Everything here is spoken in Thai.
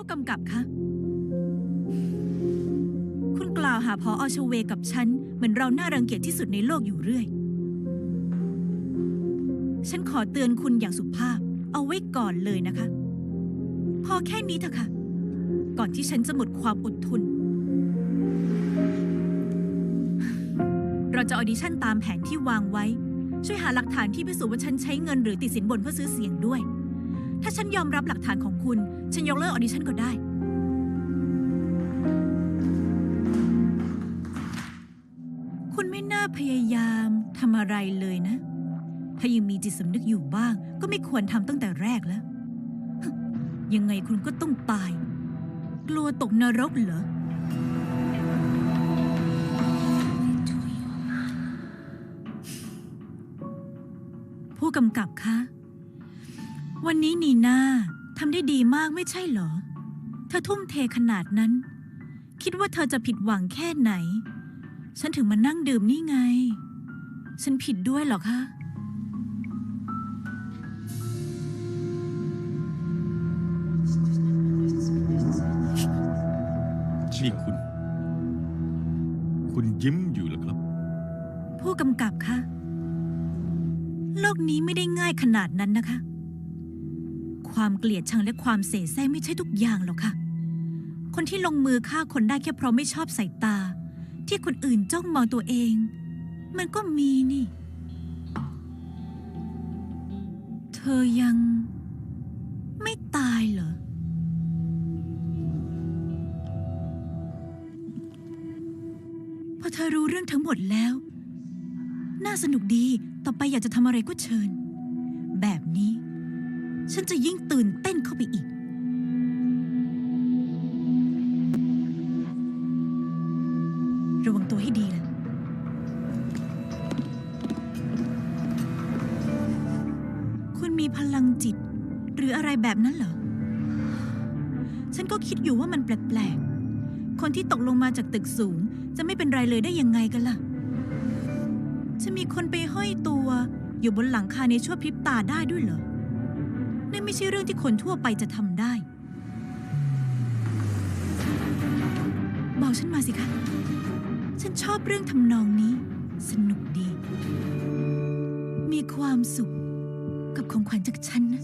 ผู้กำกับคะ คุณกล่าวหาพออชเวกับฉัน เหมือนเราน่ารังเกียจที่สุดในโลกอยู่เรื่อย ฉันขอเตือนคุณอย่างสุภาพ เอาไว้ก่อนเลยนะคะ พอแค่นี้เถอะค่ะ ก่อนที่ฉันจะหมดความอดทน เราจะออดิชั่นตามแผนที่วางไว้ ช่วยหาหลักฐานที่พิสูจน์ว่าฉันใช้เงินหรือติดสินบนเพื่อซื้อเสียงด้วย ถ้าฉันยอมรับหลักฐานของคุณ ฉันยกเลิกออดิชั่นก็ได้ คุณไม่น่าพยายามทำอะไรเลยนะ ถ้ายังมีจิตสำนึกอยู่บ้าง ก็ไม่ควรทำตั้งแต่แรกแล้ว ยังไงคุณก็ต้องตาย กลัวตกนรกเหรอผู้กำกับคะ วันนี้นีน่าทำได้ดีมากไม่ใช่เหรอ เธอทุ่มเทขนาดนั้น คิดว่าเธอจะผิดหวังแค่ไหน ฉันถึงมานั่งดื่มนี่ไง ฉันผิดด้วยเหรอคะ นี่คุณ คุณยิ้มอยู่เหรอครับ ผู้กำกับคะ โลกนี้ไม่ได้ง่ายขนาดนั้นนะคะ ความเกลียดชังและความเสแสร้งไม่ใช่ทุกอย่างหรอกค่ะ คนที่ลงมือฆ่าคนได้แค่เพราะไม่ชอบสายตา ที่คนอื่นจ้องมองตัวเอง มันก็มีนี่ เธอยังไม่ตายเหรอ พอเธอรู้เรื่องทั้งหมดแล้ว น่าสนุกดี ต่อไปอยากจะทำอะไรก็เชิญ ฉันจะยิ่งตื่นเต้นเข้าไปอีก ระวังตัวให้ดีล่ะ คุณมีพลังจิต หรืออะไรแบบนั้นเหรอ ฉันก็คิดอยู่ว่ามันแปลกๆ คนที่ตกลงมาจากตึกสูง จะไม่เป็นไรเลยได้ยังไงกันล่ะ จะมีคนไปห้อยตัว อยู่บนหลังคาในชั่วพริบตาได้ด้วยเหรอ นั่นไม่ใช่เรื่องที่คนทั่วไปจะทำได้ บอกฉันมาสิคะ ฉันชอบเรื่องทำนองนี้ สนุกดี มีความสุขกับของขวัญจากฉันนะ